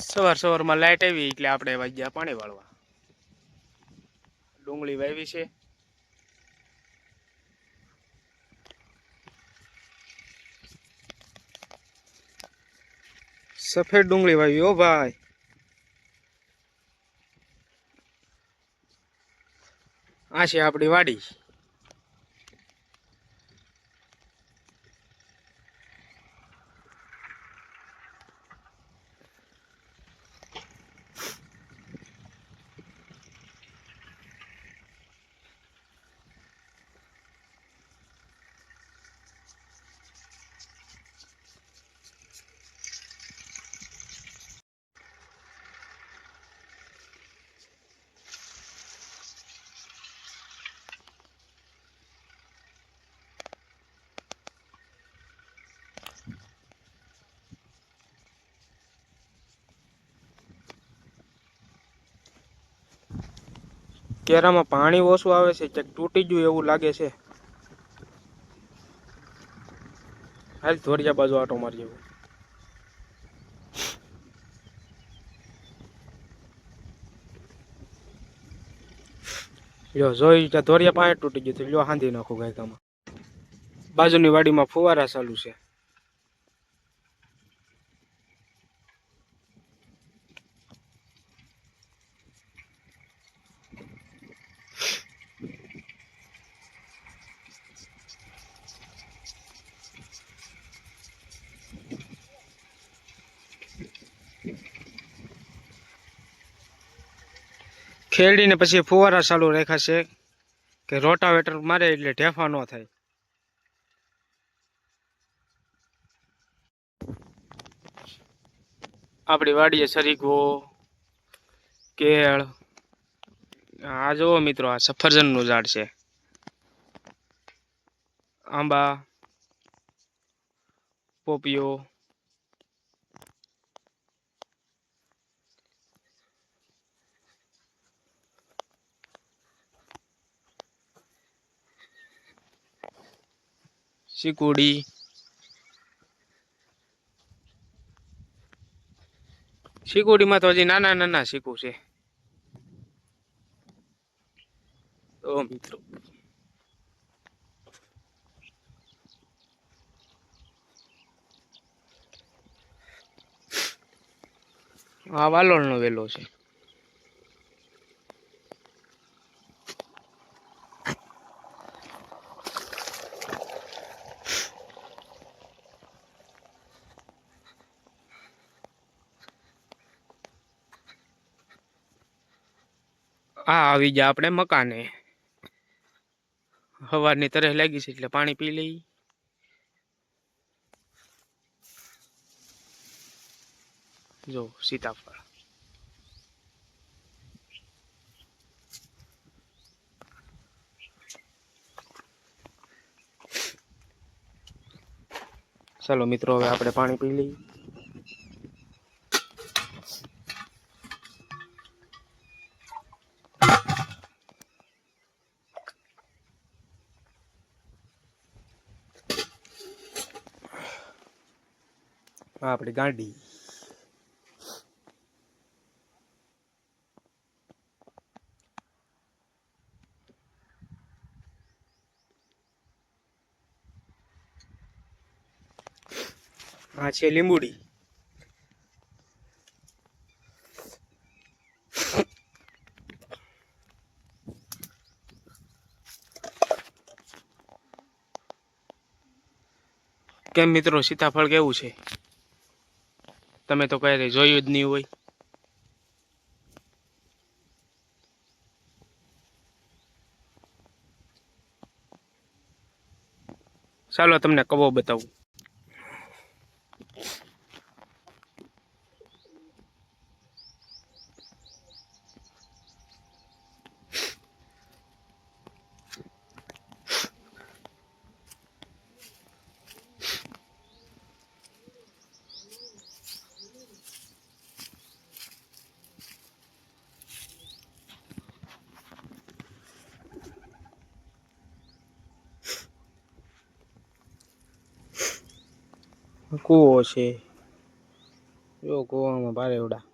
સવાર સવારમાં લાઇટ આવી એટલે આપણે વાગ્યા પાણી વાળવા. ડુંગળી વાવી છે. સફેદ ડુંગળી વાવી ઓ ભાઈ. આ છે આપણી વાડી. કેરામાં પાણી ઓછું આવે છે, ક્યાંક તૂટી ગયું એવું લાગે છે. હાલ ધોરિયા બાજુ આટો મારી જવું લ્યો, જોઈ ધોરિયા પાણી તૂટી ગયું થયું લ્યો, હાંધી નાખું ગાયકામાં. બાજુની વાડીમાં ફુવારા ચાલુ છે. ખેડીને પછી ફુવારા ચાલુ રાખ્યા છે કે રોટાવેટર મારે એટલે ઢેફા ન થાય. આપણી વાડીએ સરીગો, કેળ, આ જુઓ મિત્રો, આ સફરજનનું ઝાડ છે. આંબા પોપિયો શીકુડી. શીકુડીમાં તો હજી નાના નાના શીકુ છે. તો મિત્રો. આ વાલોળનો વેલો છે. આ આવી ગયા આપણે મકાને. હવારની તરહ લાગી છે એટલે પાણી પી લઈ જો, સીતાફળ. ચાલો મિત્રો, હવે આપણે પાણી પી લઈએ. આપણી ગાડી. આ છે લીંબુડી. કેમ મિત્રો? સીતાફળ કેવું છે? તમે તો ક્યારે જોયું જ નહીં હોય. ચાલો તમને કવો બતાવું. કૂવો છે. જો કૂવામાં ભારે ઉડા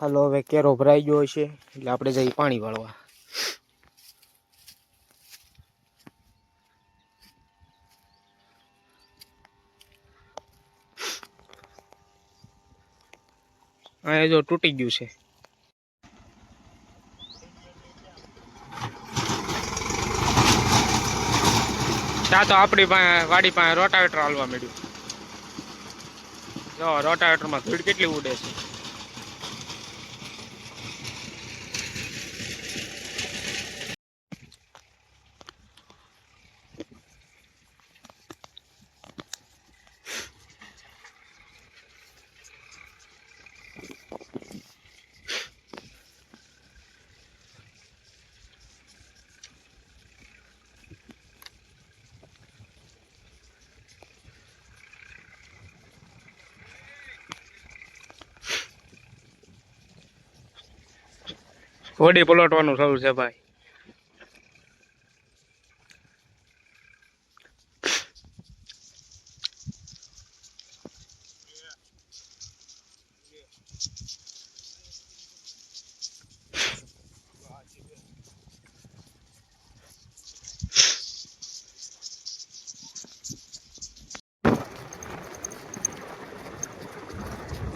હાલો, હવે કેરો ભરાઈ ગયો છે, એટલે આપણે જઈએ પાણી વાળવા. અહીંયા જો તૂટી ગયું છે. ત્યાં તો આપણી પાસે વાડી પાસે રોટાવેટર હાલવા મળ્યું જો રોટાવેટરમાં ધૂળ કેટલી ઉડે છે? હોડી પલટવાનું શરૂ છે ભાઈ.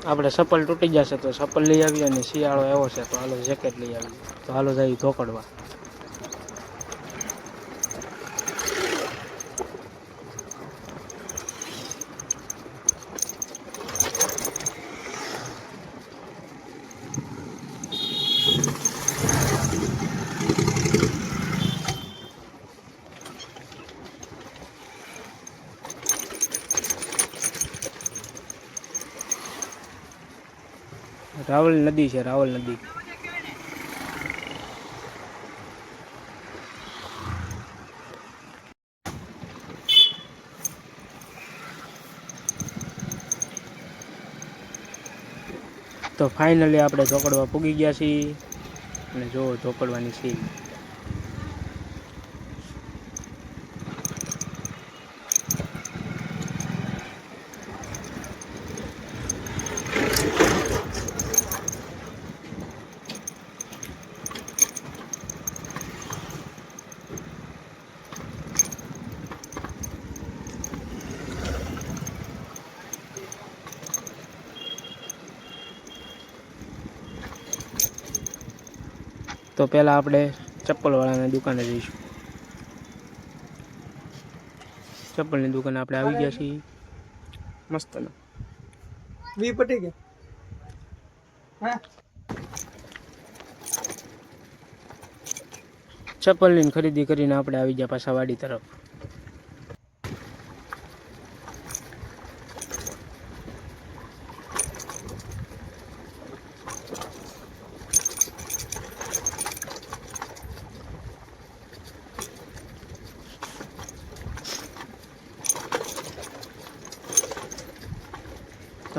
આપણે સપલ તૂટી જશે તો સપલ લઈ આવીએ અને શિયાળો એવો છે તો હાલો જેકેટ લઈ આવીએ. તો હાલો જઈએ ધોકડવા. રાવલ નદી છે, રાવલ નદી. તો ફાઇનલી આપણે ચોકડવા પૂગી ગયા છીએ. અને જો ચોકડવાની સીલ તો પહેલાં આપણે ચપ્પલવાળાની દુકાને જઈશું. ચપ્પલની દુકાને આપણે આવી ગયા છીએ. મસ્ત વી પટી ગયા ચપ્પલની ખરીદી કરીને આપણે આવી ગયા પાછા વાડી તરફ.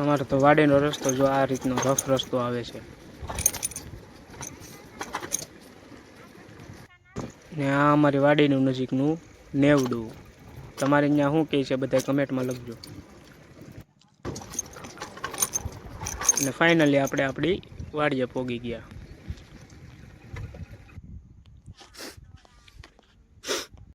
તમારો તો વાડીનો રસ્તો જો આ રીતનો રફ રસ્તો આવે છે. ને આ અમારી વાડીનું નજીકનું નેવડું. તમારે અહીંયા શું કહે છે બધા કમેન્ટમાં લખજો. અને ફાઇનલી આપણે આપણી વાડીએ પોગી ગયા.